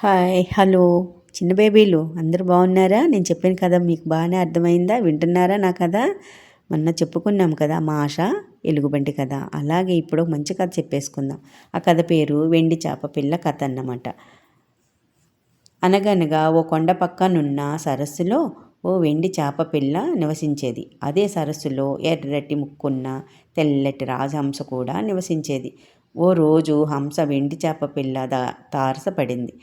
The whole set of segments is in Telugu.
Hi hello. చిన్న బేబీలు అందరూ బాగున్నారా? నేను చెప్పిన కథ మీకు బాగానే అర్థమైందా? వింటున్నారా నా కథ? మొన్న చెప్పుకున్నాం కదా మా ఆశ ఎలుగుబంటి కథ. అలాగే ఇప్పుడు ఒక మంచి కథ చెప్పేసుకుందాం. ఆ కథ పేరు వెండి చేప పిల్ల కథ అన్నమాట. అనగనగా ఓ కొండ పక్కనున్న సరస్సులో ఓ వెండి చేప పిల్ల నివసించేది. అదే సరస్సులో ఎర్రటి ముక్కున్న తెల్లటి రాజహంస కూడా నివసించేది. ఓ రోజు హంస వెండి చేప పిల్ల దా తారసపడింది.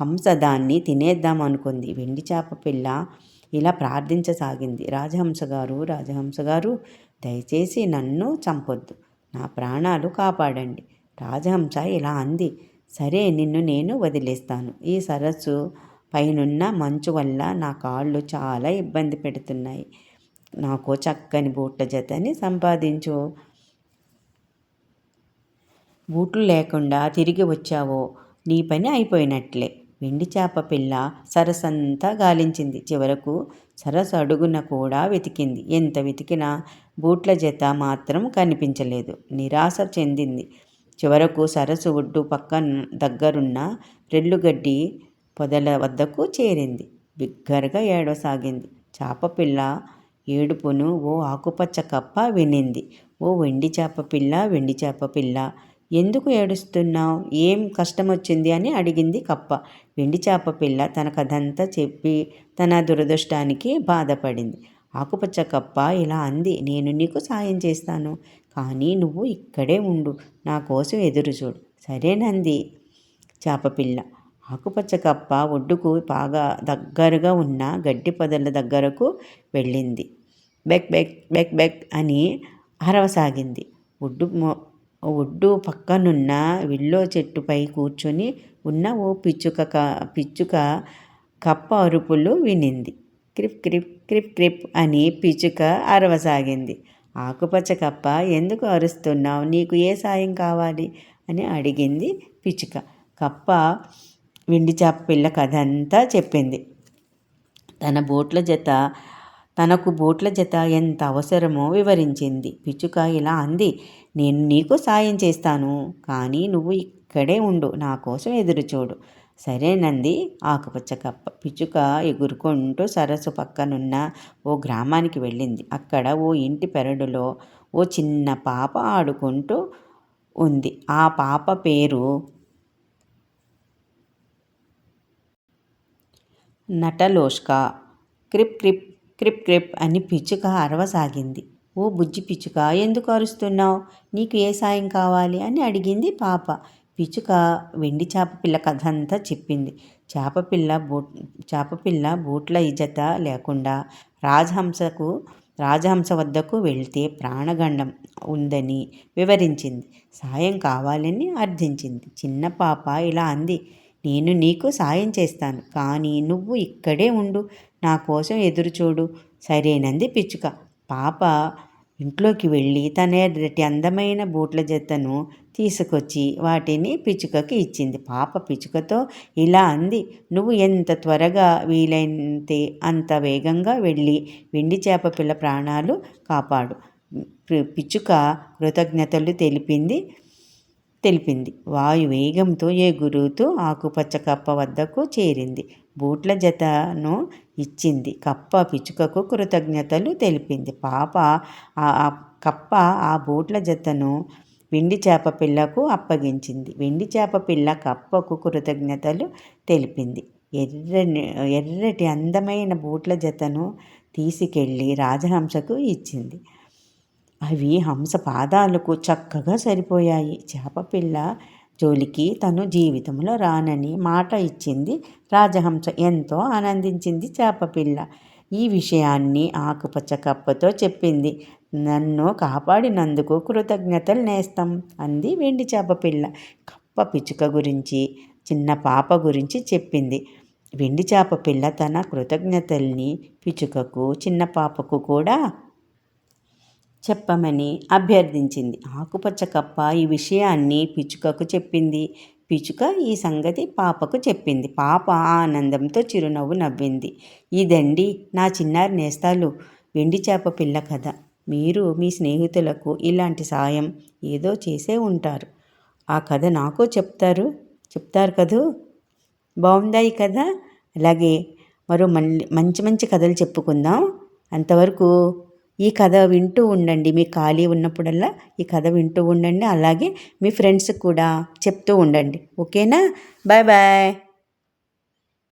హంస దాన్ని తినేద్దాం అనుకుంది. వెండి చేప పిల్ల ఇలా ప్రార్థించసాగింది. రాజహంస గారు రాజహంస గారు దయచేసి నన్ను చంపొద్దు. నా ప్రాణాలు కాపాడండి. రాజహంస ఇలా అంది. సరే నిన్ను నేను వదిలేస్తాను. ఈ సరస్సు పైనున్న మంచు వల్ల నా కాళ్ళు చాలా ఇబ్బంది పెడుతున్నాయి. నాకు చక్కని బూట్ల జతని సంపాదించు. బూట్లు లేకుండా తిరిగి వచ్చావో నీ పని అయిపోయినట్లే. వెండి చేప పిల్ల సరసంతా గాలించింది. చివరకు సరస్సు అడుగున కూడా వెతికింది. ఎంత వెతికినా బూట్ల జత మాత్రం కనిపించలేదు. నిరాశ చెందింది. చివరకు సరస్సు ఒడ్డు పక్క దగ్గరున్న రెల్లుగడ్డి పొదల వద్దకు చేరింది. బిగ్గరగా ఏడవసాగింది. చేప పిల్ల ఏడుపును ఓ ఆకుపచ్చ కప్ప వినింది ఓ వెండి చేప పిల్ల వెండి చేప పిల్ల ఎందుకు ఏడుస్తున్నావు? ఏం కష్టం వచ్చింది అని అడిగింది కప్ప. వెండి చేప పిల్ల తనకదంతా చెప్పి తన దురదృష్టానికి బాధపడింది. ఆకుపచ్చ కప్ప ఇలా అంది నేను నీకు సాయం చేస్తాను కానీ నువ్వు ఇక్కడే ఉండు నా కోసం ఎదురు చూడు. సరేనంది చేపపిల్ల ఆకుపచ్చ కప్ప ఒడ్డుకు బాగా దగ్గరగా ఉన్న గడ్డి పొదల దగ్గరకు వెళ్ళింది. బెక్ బెక్ బెక్ బెక్ అని అరవసాగింది. ఒడ్డు ఒడ్డు పక్కనున్న విల్లో చెట్టుపై కూర్చొని ఉన్న ఓ పిచ్చుక పిచ్చుక కప్ప అరుపులు వినింది. క్రిప్ క్రిప్ క్రిప్ క్రిప్ అని పిచ్చుక అరవసాగింది. ఆకుపచ్చ కప్ప ఎందుకు అరుస్తున్నావు? నీకు ఏ సాయం కావాలి? అని అడిగింది పిచ్చుక. కప్ప వెండి చేప పిల్ల కథ అంతా చెప్పింది. తన బోట్ల జత తనకు బూట్ల జత ఎంత అవసరమో వివరించింది. పిచ్చుక ఇలా అంది నేను నీకు సాయం చేస్తాను కానీ నువ్వు ఇక్కడే ఉండు నా కోసం ఎదురుచూడు. సరేనంది ఆకుపచ్చ కప్ప పిచ్చుక ఎగురుకుంటూ సరస్సు పక్కనున్న ఓ గ్రామానికి వెళ్ళింది. అక్కడ ఓ ఇంటి పెరడులో ఓ చిన్న పాప ఆడుకుంటూ ఉంది. ఆ పాప పేరు నటలోష్క. క్రిప్ క్రిప్ క్రిప్ క్రిప్ అని పిచ్చుక అరవసాగింది. ఓ బుజ్జి పిచ్చుక ఎందుకు అరుస్తున్నావు? నీకు ఏ సాయం కావాలి? అని అడిగింది పాప. పిచ్చుక వెండి చేపపిల్ల కథ అంతా చెప్పింది. చేపపిల్ల బూట్ చేపపిల్ల బూట్ల ఇజత లేకుండా రాజహంసకు రాజహంస వద్దకు వెళ్తే ప్రాణగండం ఉందని వివరించింది. సాయం కావాలని అర్థించింది. చిన్న పాప ఇలా అంది. నేను నీకు సాయం చేస్తాను. కానీ నువ్వు ఇక్కడే ఉండు. నా కోసం ఎదురుచూడు. సరేనంది పిచ్చుక. పాప ఇంట్లోకి వెళ్ళి తన ఎర్రటి అందమైన బూట్ల జతను తీసుకొచ్చి వాటిని పిచ్చుకకి ఇచ్చింది. పాప పిచ్చుకతో ఇలా అంది. నువ్వు ఎంత త్వరగా వీలైతే అంత వేగంగా వెళ్ళి వెండి చేప పిల్ల ప్రాణాలు కాపాడు. పిచ్చుక కృతజ్ఞతలు తెలిపింది. తెలిపింది. వాయు వేగంతో ఎగురుతూ ఆకుపచ్చ కప్ప వద్దకు చేరింది. బూట్ల జతను ఇచ్చింది. కప్ప పిచ్చుకకు కృతజ్ఞతలు తెలిపింది. పాప ఆ కప్ప ఆ బూట్ల జతను వెండి చేప పిల్లకు అప్పగించింది. వెండి చేప పిల్ల కప్పకు కృతజ్ఞతలు తెలిపింది. ఎర్రని ఎర్రటి అందమైన బూట్ల జతను తీసుకెళ్ళి రాజహంసకు ఇచ్చింది. అవి హంస పాదాలకు చక్కగా సరిపోయాయి. చేపపిల్ల జోలికి తను జీవితంలో రానని మాట ఇచ్చింది రాజహంస. ఎంతో ఆనందించింది చేపపిల్ల ఈ విషయాన్ని ఆకుపచ్చ కప్పతో చెప్పింది. నన్ను కాపాడినందుకు కృతజ్ఞతలు నేస్తాం అంది వెండి చేపపిల్ల కప్ప పిచ్చుక గురించి చిన్న పాప గురించి చెప్పింది. వెండి చేప పిల్ల తన కృతజ్ఞతల్ని పిచ్చుకకు చిన్న పాపకు కూడా చెప్పమని అభ్యర్థించింది. ఆకుపచ్చ కప్ప ఈ విషయాన్ని పిచ్చుకకు చెప్పింది. పిచ్చుక ఈ సంగతి పాపకు చెప్పింది. పాప ఆనందంతో చిరునవ్వు నవ్వింది. ఇదండి నా చిన్నారి నేస్తాలు. వెండి చేప పిల్ల కథ. మీరు మీ స్నేహితులకు ఇలాంటి సాయం ఏదో చేసే ఉంటారు. ఆ కథ నాకు చెప్తారు. చెప్తారు కదూ? బాగుందా ఈ కథ? అలాగే మరో మళ్ళీ మంచి మంచి కథలు చెప్పుకుందాం. అంతవరకు ఈ కథ వింటూ ఉండండి. మీ ఖాళీ ఉన్నప్పుడల్లా ఈ కథ వింటూ ఉండండి. అలాగే మీ ఫ్రెండ్స్కి కూడా చెప్తూ ఉండండి. ఓకేనా? Bye bye.